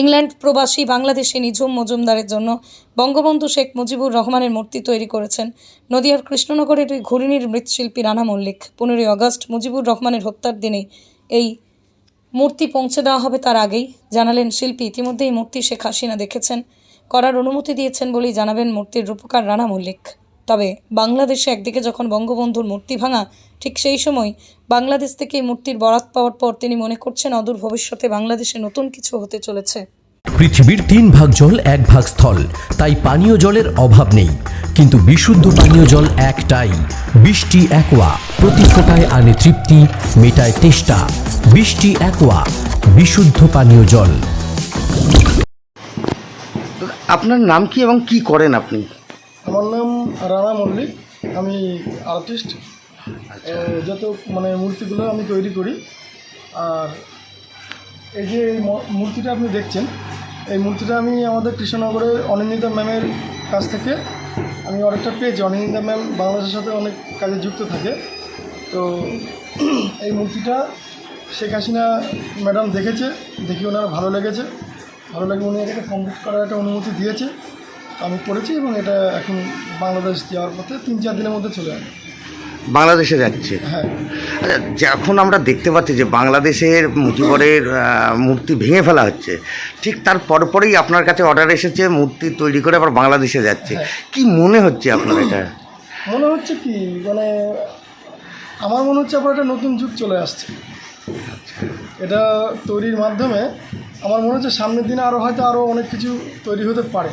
England প্রবাসী বাংলাদেশি নিঝুম মজুমদারের জন্য বঙ্গবন্ধু শেখ মুজিবুর রহমানের মূর্তি তৈরি করেছেন। নদিয়ার কৃষ্ণনগরের ওই ঘুরিনির মৃৎশিল্পী রানা মল্লিক। পনেরোই আগস্ট মুজিবুর রহমানের হত্যার দিনে এই মূর্তি পৌঁছে দেওয়া হবে তার আগেই। জানালেন শিল্পী, ইতিমধ্যেই মূর্তি শেখ হাসিনা দেখেছেন। করার অনুমতি দিয়েছেন বলেই জানাবেন মূর্তির রূপকার রানা মল্লিক। তবে বাংলাদেশে একদিকে যখন বঙ্গবন্ধুর মূর্তি ভাঙা ঠিক সেই সময় বাংলাদেশ থেকে মূর্তির বরাত পাওয়ার পর তিনি মনে করছেন অদূর ভবিষ্যতে বাংলাদেশে নতুন কিছু হতে চলেছে। পৃথিবীর তিন ভাগ জল এক ভাগ স্থল। তাই পানীয় জলের অভাব নেই। কিন্তু বিশুদ্ধ পানীয় জল একটাই। বৃষ্টি একোয়া। প্রতি ফোটায় আনে তৃপ্তি মেটায় তেষ্টা। বৃষ্টি একোয়া। বিশুদ্ধ পানীয় জল। আপনার নাম কি এবং কি করেন আপনি? আমার নাম রানা মল্লিক। আমি আর্টিস্ট যত মানে মূর্তিগুলো আমি তৈরি করি আর এই যে মূর্তিটা আপনি দেখছেন এই মূর্তিটা আমি আমাদের কৃষ্ণনগরের অনিন্দিতা ম্যামের কাছ থেকে আমি অনেকটা পেয়েছি। অনিন্দিতা ম্যাম বাংলাদেশের সাথে অনেক কাজে যুক্ত থাকে। তো এই মূর্তিটা শেখ হাসিনা ম্যাডাম দেখেছে দেখি ওনার ভালো লেগেছে। ভালো লাগে উনি এটাকে কমপ্লিট করার একটা অনুমতি দিয়েছে। আমি করেছি এবং এটা এখন বাংলাদেশ যাওয়ার পথে তিন চার দিনের মধ্যে চলে আসবে। বাংলাদেশে যাচ্ছে? হ্যাঁ। আচ্ছা, যখন আমরা দেখতে পাচ্ছি যে বাংলাদেশের মুজিবরের মূর্তি ভেঙে ফেলা হচ্ছে ঠিক তার পরপরেই আপনার কাছে অর্ডার এসেছে মূর্তি তৈরি করে আবার বাংলাদেশে যাচ্ছে। কি মনে হচ্ছে আপনার এটা? মনে হচ্ছে কি মানে আমার মনে হচ্ছে আবার একটা নতুন যুগ চলে আসছে। এটা তৈরির মাধ্যমে আমার মনে হচ্ছে সামনের দিনে আরও হয়তো আরও অনেক কিছু তৈরি হতে পারে।